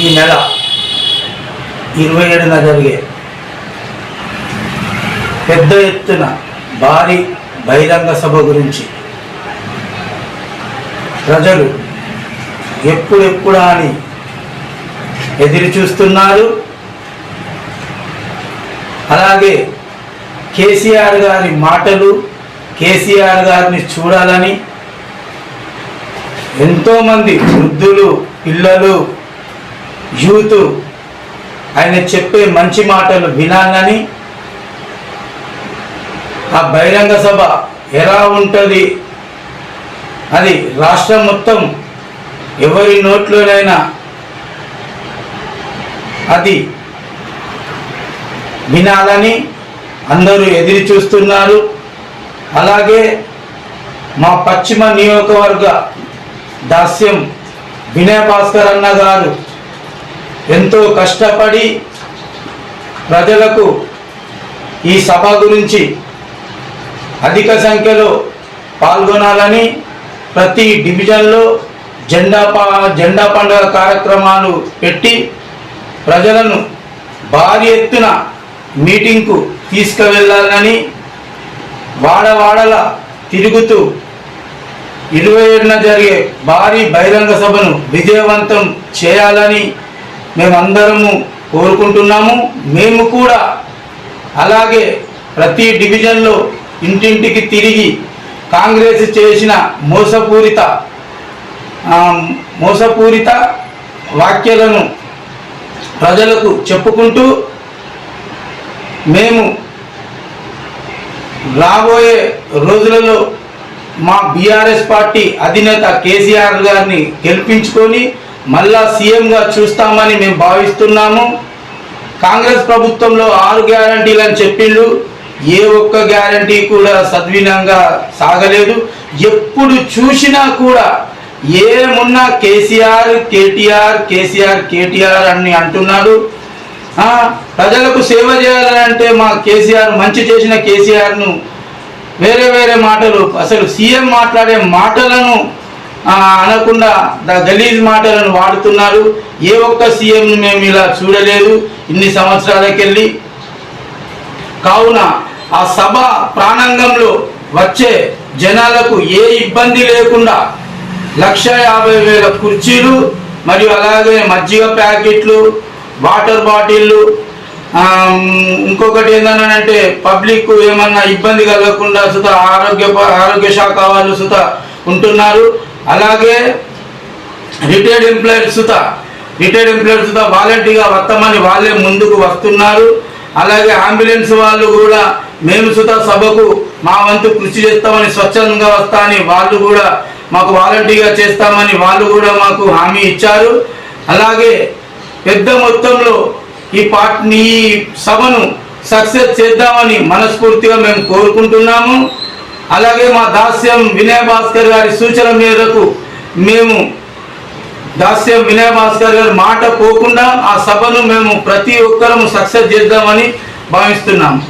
ఈ నెల ఇరవై ఏడున జరిగే పెద్ద ఎత్తున భారీ బహిరంగ సభ గురించి ప్రజలు ఎప్పుడెప్పుడా అని ఎదురు చూస్తున్నారు. అలాగే కేసీఆర్ గారి మాటలు కేసీఆర్ గారిని చూడాలని ఎంతోమంది వృద్ధులు పిల్లలు యూత్ ఆయన చెప్పే మంచి మాటలు వినాలని ఆ బహిరంగ సభ ఎలా ఉంటుంది? అది రాష్ట్రం మొత్తం ఎవరి నోట్లోనైనా అది వినాలని అందరూ ఎదురు చూస్తున్నారు. అలాగే మా పశ్చిమ నియోజకవర్గ దాస్యం వినయ భాస్కర్ అన్న గారు ఎంతో కష్టపడి ప్రజలకు ఈ సభ గురించి అధిక సంఖ్యలో పాల్గొనాలని ప్రతి డివిజన్లో జెండా పా జెండా పండుగ కార్యక్రమాలు పెట్టి ప్రజలను భారీ ఎత్తున మీటింగ్కు తీసుకువెళ్ళాలని వాడవాడల తిరుగుతూ ఇరవై ఏడున జరిగే భారీ బహిరంగ సభను విజయవంతం చేయాలని మేమందరము కోరుకుంటున్నాము. మేము కూడా అలాగే ప్రతి డివిజన్లో ఇంటింటికి తిరిగి కాంగ్రెస్ చేసిన మోసపూరిత మోసపూరిత వాక్యాలను ప్రజలకు చెప్పుకుంటూ మేము రాబోయే రోజులలో మా బీఆర్ఎస్ పార్టీ అధినేత కేసీఆర్ గారిని గెలిపించుకొని మళ్ళా సీఎంగా చూస్తామని మేము భావిస్తున్నాము. కాంగ్రెస్ ప్రభుత్వంలో ఆరు గ్యారంటీలు అని చెప్పిండు. ఏ ఒక్క గ్యారంటీ కూడా సద్వినంగా సాగలేదు. ఎప్పుడు చూసినా కూడా ఏమున్నా కేసీఆర్ కేటీఆర్ కేసీఆర్ కేటీఆర్ అని అంటున్నాడు. ప్రజలకు సేవ చేయాలంటే మా కేసీఆర్ మంచి చేసిన కేసీఆర్ను వేరే వేరే మాటలు అసలు సీఎం మాట్లాడే మాటలను అనకుండా ద గలీజ్ మాటలను వాడుతున్నారు. ఏ ఒక్క సీఎంను మేము ఇలా చూడలేదు. ఇన్ని సంవత్సరాలకెళ్ళి. కావున ఆ సభ ప్రాణాంగంలో వచ్చే జనాలకు ఏ ఇబ్బంది లేకుండా లక్ష యాభై వేల కుర్చీలు మరియు అలాగే మజ్జిగ ప్యాకెట్లు వాటర్ బాటిళ్ళు ఇంకొకటి ఏంటంటే పబ్లిక్ ఏమన్నా ఇబ్బంది కలగకుండా సుత ఆరోగ్య ఆరోగ్య శాఖ వాళ్ళు సుత ఉంటున్నారు. అలాగే రిటైర్డ్ ఎంప్లాయీస్ సుత రిటైర్డ్ ఎంప్లాయీస్ సుత వాలంటీర్గా వస్తామని వాళ్ళే ముందుకు వస్తున్నారు. అలాగే అంబులెన్స్ వాళ్ళు కూడా మేము సుత సభకు మా వంతు కృషి చేస్తామని స్వచ్ఛందంగా వస్తా అని వాళ్ళు కూడా మాకు వాలంటీర్గా చేస్తామని వాళ్ళు కూడా మాకు హామీ ఇచ్చారు. అలాగే పెద్ద మొత్తంలో ఈ పార్టీ ఈ సభను సక్సెస్ చేద్దామని మనస్ఫూర్తిగా మేము కోరుకుంటున్నాము. అలాగే మా దాస్యం వినయ భాస్కర్ గారి సూచన మేరకు మేము దాస్యం వినయ భాస్కర్ గారి మాట పోకుండా ఆ సభను మేము ప్రతి ఒక్కరము సక్సెస్ చేద్దామని భావిస్తున్నాము